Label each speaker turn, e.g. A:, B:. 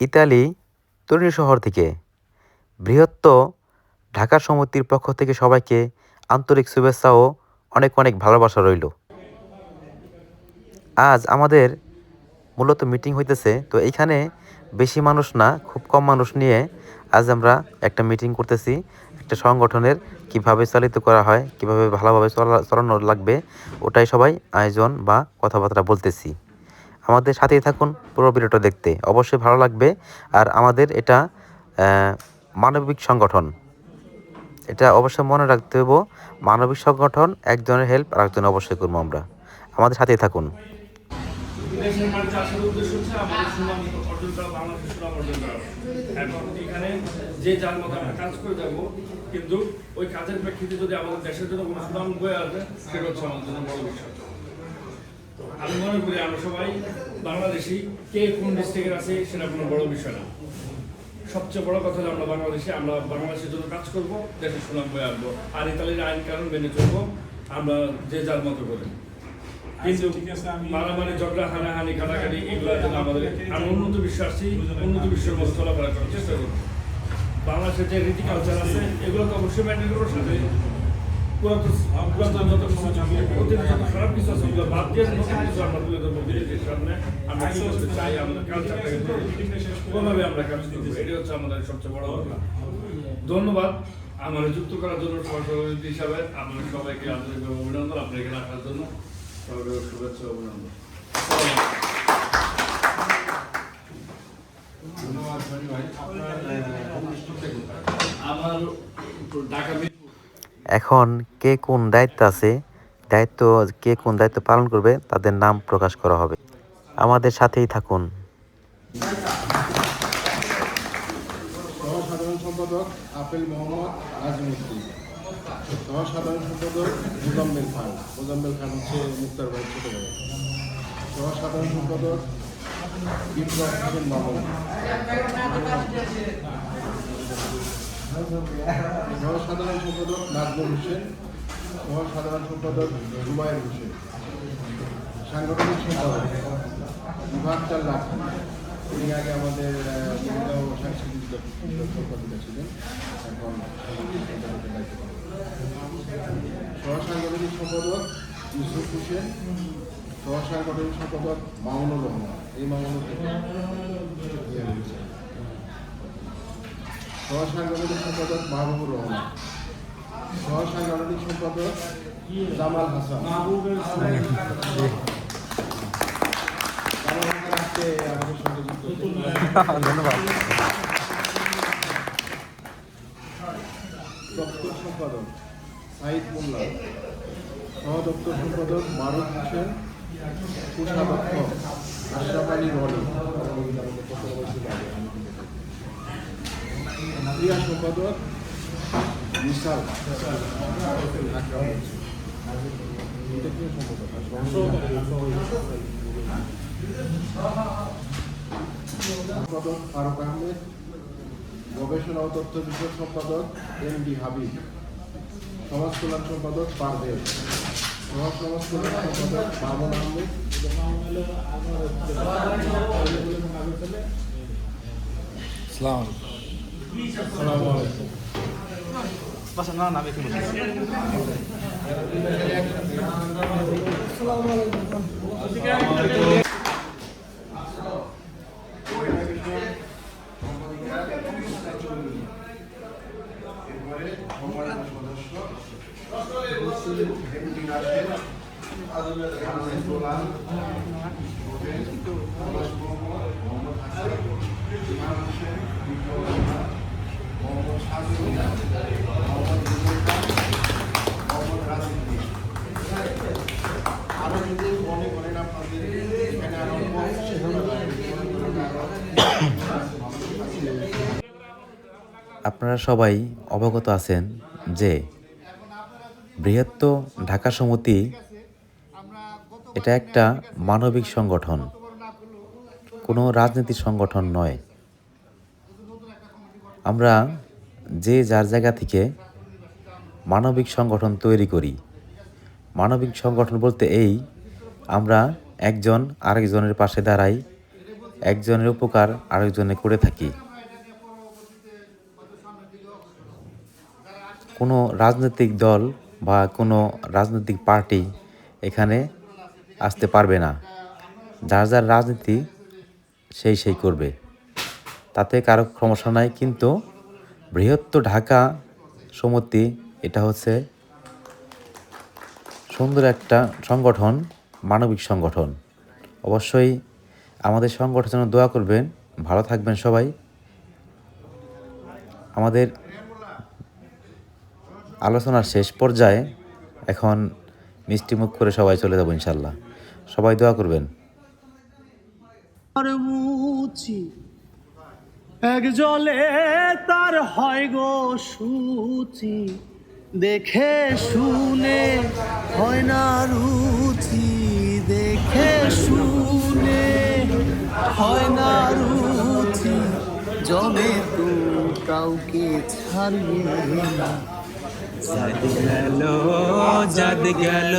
A: Italy, তরুণী শহর থেকে। বৃহত্ত ঢাকা সমিতির পক্ষ থেকে সবাইকে আন্তরিক শুভেচ্ছা ও অনেক অনেক ভালোবাসা রইল। আজ আমাদের মূলত মিটিং হইতেছে, তো এইখানে বেশি মানুষ না, খুব কম মানুষ নিয়ে আজ আমরা একটা মিটিং করতেছি, একটা সংগঠনের কীভাবে চালিত করা হয়, কীভাবে ভালোভাবে চলা, চালানো লাগবে, ওটাই সবাই আয়োজন বা কথাবার্তা বলতেছি। আমাদের সাথেই থাকুন পুরো ভিডিওটা দেখতে। অবশ্যই ভালো লাগবে। আর আমাদের এটা মানবিক সংগঠন। এটা অবশ্যই মনে রাখতে হইব, মানবিক সংগঠন একজনের হেল্প আর একজন অবশ্যই করব আমরা। আমাদের সাথেই থাকুন।
B: যে যার মতো আমরা কাজ করে যাব কিন্তু ওই কাজের প্রেক্ষিতে যদি আমাদের দেশের জন্য কোনো সুনাম বয়ে আসবে সেটা হচ্ছে আমাদের জন্য বড় বিষয় আমি মনে করি আমরা সবাই বাংলাদেশি কে কোন ডিস্ট্রিক্টের আছে সেটা কোনো বড় বিষয় না। সবচেয়ে বড় কথা হলো আমরা বাংলাদেশে আমরা বাংলাদেশের জন্য কাজ করব দেশের সুনাম বয়ে আনব। আর ইতালির আইন কানুন মেনে চলবো আমরা যে যার মতো করে। কিন্তু মারামারি ঝগড়া হানাহানি কাটাকাটি এগুলো যেন আমাদের আমরা উন্নত বিশ্বে আসছি উন্নত বিশ্বের মতো চলাফেরা করার চেষ্টা করব। বাংলাদেশের যে রীতি কালচার আছে এগুলো তো অবশ্যই মেনটেন করব সাথে পুরাতন পুরাতন যত কিছু অতীত যত খারাপ কিছু আছে ওগুলো বাদ দিয়ে নতুন কিছু আমরা তুলে ধরবো বিদেশের সামনে আমরা কি করতে চাই আমাদের কালচারটাকে কোনোভাবে আমরা কাজ করব এটাই হচ্ছে আমাদের সবচেয়ে বড় কথা ধন্যবাদ আমার যুক্ত করার জন্য সহসভাপতি হিসাবে আপনাদের সবাইকে আন্তরিকভাবে অভিনন্দন আপনার এখানে আসার জন্য। সবাইকে শুভেচ্ছা ও অভিনন্দন? আমার ঢাকা
A: এখন কে কোন দায়িত্ব আছে, দায়িত্ব, কে কোন দায়িত্ব পালন করবে, তাদের নাম প্রকাশ করা হবে। আমাদের সাথেই থাকুন।
C: সহসাধারণ সম্পাদক আপেল মোহাম্মদ সম্পাদক খান। খান হচ্ছে মুক্তার ভাই ছোট ভাই। সম্পাদক হোসেন মামুন। সহসাধারণ সম্পাদক নাজমুল হোসেন সহসাধারণ সম্পাদক জুবায়ের হোসেন। সাংগঠনিক সম্পাদক বিভাগ চাল রাখেন তিনি আগে আমাদের সাংস্কৃতিক সম্পাদিকা ছিলেন। এখন সহসাংগঠনিক সম্পাদক ইউসুফ হোসেন, সহসাংগঠনিক সম্পাদক মামুনুর রহমান। এই মামুনুর সহসাংগঠনিক সম্পাদক মাহবুবুর রহমান। সহসাংগঠনিক সম্পাদক জামাল হাসান।
A: ধন্যবাদ।
C: দপ্তর সম্পাদক সাইদ মোল্লা। সহদপ্তর সম্পাদক মারুফ হোসেন। কোষাধ্যক্ষ আশরাফ আলী রনি। ক্রিয়া সম্পাদক বিশাল। সম্পাদক ফারুক আহমেদ গবেষণা ও তথ্য বিষয়ক সম্পাদক এম ডি হাবিব সমাজ কল্যাণ সম্পাদক, পারভেজ. সহ সমাজ কল্যাণ সম্পাদক, মামুন আহমেদ। আসসালামু আলাইকুম এরপরে সম্মানিত সদস্য
A: আপনারা সবাই অবগত আছেন যে বৃহত্ত ঢাকা সমিতি এটা একটা মানবিক সংগঠন। কোনো রাজনীতির সংগঠন নয়। আমরা যে যার জায়গা থেকে মানবিক সংগঠন তৈরি করি। মানবিক সংগঠন বলতে এই, আমরা একজন আরেকজনের পাশে দাঁড়াই, একজনের উপকার আরেকজনে করে থাকি। কোনো রাজনৈতিক দল বা কোনো রাজনৈতিক পার্টি এখানে আসতে পারবে না। যার যার রাজনীতি সেই সেই করবে। তাতে কারও সমস্যা নাই, কিন্তু বৃহত্তর ঢাকা সমিতি এটা হচ্ছে সুন্দর একটা সংগঠন, মানবিক সংগঠন। অবশ্যই আমাদের সংগঠনের দোয়া করবেন। ভালো থাকবেন সবাই। আমাদের আলোচনার শেষ পর্যায়ে এখন মিষ্টিমুখ করে সবাই চলে যাব ইনশাল্লাহ। সবাই দোয়া করবেন।
D: এক জলে তার হয় গো সুচি, দেখে শুনে হয় না রুচি, দেখে শুনে হয় না রুচি, জমে তো কাউকে ছাড়িয়ে না।
E: জাদ গেল জাদ গেল।